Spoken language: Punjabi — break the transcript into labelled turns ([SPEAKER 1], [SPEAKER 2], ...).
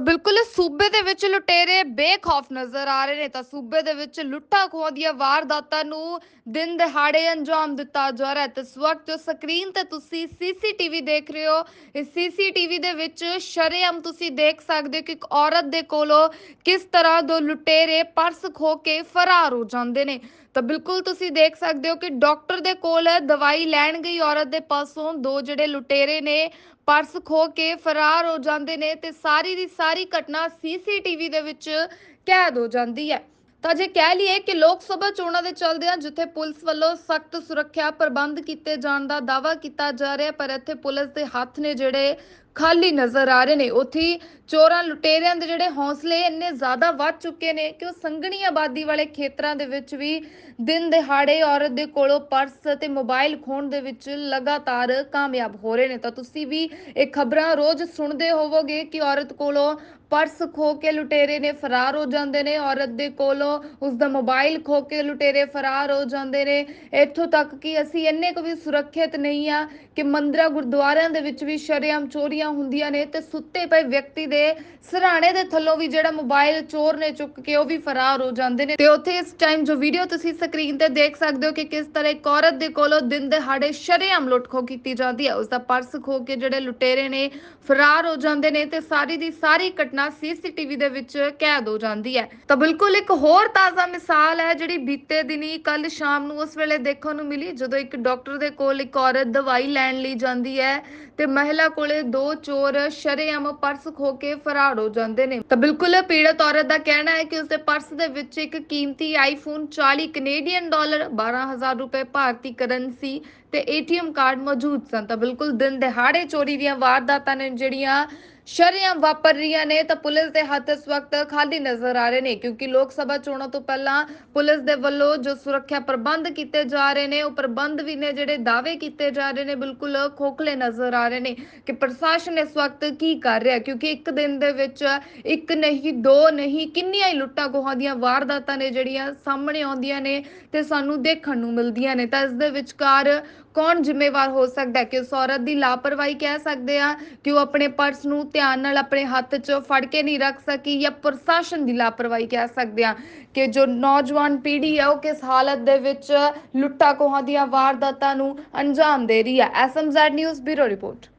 [SPEAKER 1] ਤਾਂ ਬਿਲਕੁਲ ਸੂਬੇ ਦੇ ਵਿੱਚ ਲੁਟੇਰੇ ਬੇਖੌਫ ਨਜ਼ਰ ਆ ਰਹੇ ਨੇ। ਤਾਂ ਸੂਬੇ ਦੇ ਵਿੱਚ ਲੁੱਟਾਂ ਖੋਹਾਂ ਦੀਆਂ ਵਾਰਦਾਤਾਂ ਨੂੰ ਦਿਨ ਦਿਹਾੜੇ ਅੰਜਾਮ ਦਿੱਤਾ ਜਾ ਰਿਹਾ ਹੈ। ਤੇ ਇਸ ਵਕਤ ਜੋ ਸਕਰੀਨ ਤੇ ਤੁਸੀਂ ਸੀਸੀਟੀਵੀ ਦੇਖ ਰਹੇ ਹੋ, ਇਸ ਸੀਸੀਟੀਵੀ ਦੇ ਵਿੱਚ ਸ਼ਰੇਆਮ ਤੁਸੀਂ ਦੇਖ ਸਕਦੇ ਹੋ ਕਿ ਇੱਕ ਔਰਤ ਦੇ ਕੋਲੋਂ ਕਿਸ ਤਰ੍ਹਾਂ ਦੋ ਲੁਟੇਰੇ ਪਰਸ ਖੋ ਕੇ ਫਰਾਰ ਹੋ ਜਾਂਦੇ ਨੇ। ਤਾਂ ਬਿਲਕੁਲ ਤੁਸੀਂ ਦੇਖ ਸਕਦੇ ਹੋ ਕਿ ਡਾਕਟਰ ਦੇ ਕੋਲ ਦਵਾਈ ਲੈਣ ਗਈ ਔਰਤ ਦੇ ਪਾਸੋਂ ਦੋ ਜਿਹੜੇ ਲੁਟੇਰੇ ਨੇ ਪਰਸ ਖੋ ਕੇ ਫਰਾਰ ਹੋ ਜਾਂਦੇ ਨੇ ਤੇ ਸਾਰੀ ਦੀ ਸਾਰੀ ਸਾਰੀ ਘਟਨਾ ਸੀਸੀਟੀਵੀ ਦੇ ਵਿੱਚ ਕੈਦ ਹੋ ਜਾਂਦੀ ਹੈ। ਤਾਂ ਜੇ ਕਹਿ ਲਈਏ ਕਿ ਲੋਕ ਸਭਾ ਚੋਣਾਂ ਦੇ ਚੱਲਦਿਆਂ ਜਿੱਥੇ ਪੁਲਿਸ ਵੱਲੋਂ ਸਖਤ ਸੁਰੱਖਿਆ ਪ੍ਰਬੰਧ ਕੀਤੇ ਜਾਣ ਦਾ ਦਾਅਵਾ ਕੀਤਾ ਜਾ ਰਿਹਾ, ਪਰ ਇੱਥੇ ਪੁਲਿਸ ਦੇ ਹੱਥ ਨੇ ਜਿਹੜੇ ਖਾਲੀ ਨਜ਼ਰ ਆ ਰਹੇ ਨੇ। ਉੱਥੇ ਚੋਰਾਂ ਲੁਟੇਰਿਆਂ ਦੇ ਜਿਹੜੇ ਹੌਸਲੇ ਇੰਨੇ ਜ਼ਿਆਦਾ ਵੱਧ ਚੁੱਕੇ ਨੇ ਕਿ ਉਹ ਸੰਘਣੀ ਆਬਾਦੀ ਵਾਲੇ ਖੇਤਰਾਂ ਦੇ ਵਿੱਚ ਵੀ ਦਿਨ ਦਿਹਾੜੇ ਔਰਤ ਦੇ ਕੋਲੋਂ ਪਰਸ ਤੇ ਮੋਬਾਈਲ ਖੋਣ ਦੇ ਵਿੱਚ ਲਗਾਤਾਰ ਕਾਮਯਾਬ ਹੋ ਰਹੇ ਨੇ। ਤਾਂ ਤੁਸੀਂ ਵੀ ਇਹ ਖਬਰਾਂ ਰੋਜ਼ ਸੁਣਦੇ ਹੋਵੋਗੇ ਕਿ ਔਰਤ ਕੋਲੋਂ ਪਰਸ ਖੋ ਕੇ ਲੁਟੇਰੇ ਨੇ ਫਰਾਰ ਹੋ ਜਾਂਦੇ ਨੇ। ਔਰਤ ਦੇ ਕੋਲੋਂ ਉਸ ਦਾ ਮੋਬਾਈਲ ਖੋ ਕੇ ਲੁਟੇਰੇ ਫਰਾਰ ਹੋ ਜਾਂਦੇ ਨੇ। ਇੱਥੋਂ ਤੱਕ ਕਿ ਅਸੀਂ ਇੰਨੇ ਕੁ ਵੀ ਸੁਰੱਖਿਅਤ ਨਹੀਂ ਆ ਕਿ ਮੰਦਰਾਂ ਗੁਰਦੁਆਰਿਆਂ ਦੇ ਵਿੱਚ ਵੀ ਸ਼ਰੇਆਮ ਚੋਰੀ ਚੋਰੀਆਂ ਹੁੰਦੀਆਂ ਨੇ ਤੇ ਸੁੱਤੇ ਪਏ ਵਿਅਕਤੀ ਦੇ ਸਰਾਣੇ ਦੇ ਥੱਲੋਂ ਵੀ ਜਿਹੜਾ ਮੋਬਾਈਲ ਚੋਰ ਨੇ ਚੁੱਕ ਕੇ ਉਹ ਵੀ ਫਰਾਰ ਹੋ ਜਾਂਦੇ ਨੇ। ਤੇ ਉੱਥੇ ਇਸ ਟਾਈਮ ਜੋ ਵੀਡੀਓ ਤੁਸੀਂ ਸਕਰੀਨ ਤੇ ਦੇਖ ਸਕਦੇ ਹੋ ਕਿ ਕਿਸ ਤਰ੍ਹਾਂ ਇੱਕ ਔਰਤ ਦੇ ਕੋਲੋਂ ਦਿਨ ਦਿਹਾੜੇ ਸ਼ਰੇਆਮ ਲੁੱਟ ਕੀਤੀ ਜਾਂਦੀ ਹੈ। ਉਸ ਦਾ ਪਰਸ ਖੋ ਕੇ ਜਿਹੜੇ ਲੁਟੇਰੇ ਨੇ ਫਰਾਰ ਹੋ ਜਾਂਦੇ ਨੇ ਤੇ ਸਾਰੀ ਦੀ ਸਾਰੀ ਘਟਨਾ ਸੀਸੀਟੀਵੀ ਦੇ ਵਿੱਚ ਕੈਦ ਹੋ ਜਾਂਦੀ ਹੈ। ਤਾਂ ਬਿਲਕੁਲ ਇੱਕ ਹੋਰ ਤਾਜ਼ਾ ਮਿਸਾਲ ਹੈ ਜਿਹੜੀ ਬੀਤੇ ਦਿਨੀ ਕੱਲ ਸ਼ਾਮ ਨੂੰ ਉਸ ਵੇਲੇ ਦੇਖਣ ਨੂੰ ਮਿਲੀ, ਜਦੋਂ ਇੱਕ ਡਾਕਟਰ ਦੇ ਕੋਲ ਇੱਕ ਔਰਤ ਦਵਾਈ ਲੈਣ ਲਈ ਜਾਂਦੀ ਹੈ ਤੇ ਮਹਿਲਾ ਕੋਲੇ ਦੋ ਚੋਰ ਸ਼ਰੇਆਮ ਪਰਸ ਖੋ ਕੇ ਫਰਾਰ ਹੋ ਜਾਂਦੇ ਨੇ। ਤਾਂ ਬਿਲਕੁਲ ਪੀੜਤ ਔਰਤ ਦਾ ਕਹਿਣਾ ਹੈ ਕਿ ਉਸਦੇ ਪਰਸ ਦੇ ਵਿੱਚ ਇੱਕ ਕੀਮਤੀ ਆਈਫੋਨ 40 ਕੈਨੇਡੀਅਨ ਡਾਲਰ 12000 ਰੁਪਏ ਭਾਰਤੀ ਕਰੰਸੀ ਤੇ ਏਟੀਐਮ ਕਾਰਡ ਮੌਜੂਦ ਸਨ। ਤਾਂ ਬਿਲਕੁਲ ਦਿਨ ਦਿਹਾੜੇ ਚੋਰੀ ਦੀਆਂ ਵਾਰਦਾਤਾਂ ਨੇ ਜਿਹੜੀਆਂ ਸ਼ਰੇਆਮ ਵਾਪਰ ਰਹੀਆਂ ਨੇ ਤਾਂ ਪੁਲਿਸ ਦੇ ਹੱਥ ਇਸ ਵਕਤ ਖਾਲੀ ਨਜ਼ਰ ਆ ਰਹੇ ਨੇ, ਕਿਉਂਕਿ ਲੋਕ ਸਭਾ ਚੋਣਾਂ ਤੋਂ ਪਹਿਲਾਂ ਪੁਲਿਸ ਦੇ ਵੱਲੋਂ ਜੋ ਸੁਰੱਖਿਆ ਪ੍ਰਬੰਧ ਕੀਤੇ ਜਾ ਰਹੇ ਨੇ, ਉਹ ਪ੍ਰਬੰਧ ਵੀ ਨੇ ਜਿਹੜੇ ਦਾਅਵੇ ਕੀਤੇ ਜਾ ਰਹੇ ਨੇ, ਬਿਲਕੁਲ ਖੋਖਲੇ ਨਜ਼ਰ ਆ ਰਹੇ ਨੇ ਕਿ ਪ੍ਰਸ਼ਾਸਨ ਇਸ ਵਕਤ ਕੀ ਕਰ ਰਿਹਾ, ਕਿਉਂਕਿ ਇੱਕ ਦਿਨ ਦੇ ਵਿੱਚ ਇੱਕ ਨਹੀਂ, ਦੋ ਨਹੀਂ, ਕਿੰਨੀਆਂ ਹੀ ਲੁੱਟਾਂ ਖੋਹਾਂ ਦੀਆਂ ਵਾਰਦਾਤਾਂ ਨੇ ਜਿਹੜੀਆਂ ਸਾਹਮਣੇ ਆਉਂਦੀਆਂ ਨੇ ਤੇ ਸਾਨੂੰ ਦੇਖਣ ਨੂੰ ਮਿਲਦੀਆਂ ਨੇ, ਤਾਂ ਇਸ ਦੇ ਵਿਚਕਾਰ ਕੌਣ ਜ਼ਿੰਮੇਵਾਰ ਹੋ ਸਕਦਾ ਹੈ ਕਿ ਉਸ ਔਰਤ ਦੀ ਲਾਪਰਵਾਹੀ ਕਹਿ ਸਕਦੇ ਆ ਕਿ ਉਹ ਆਪਣੇ ਪਰਸ ਨੂੰ ਧਿਆਨ ਨਾਲ ਆਪਣੇ ਹੱਥ 'ਚ ਫੜ ਕੇ ਨਹੀਂ ਰੱਖ ਸਕੀ ਜਾਂ ਪ੍ਰਸ਼ਾਸਨ ਦੀ ਲਾਪਰਵਾਹੀ ਕਹਿ ਸਕਦੇ ਆ ਕਿ ਜੋ ਨੌਜਵਾਨ ਪੀੜ੍ਹੀ ਹੈ ਉਹ ਕਿਸ ਹਾਲਤ ਦੇ ਵਿੱਚ ਲੁੱਟਾ ਖੋਹਾਂ ਦੀਆਂ ਵਾਰਦਾਤਾਂ ਨੂੰ ਅੰਜਾਮ ਦੇ ਰਹੀ ਹੈ। SMZ news bureau report.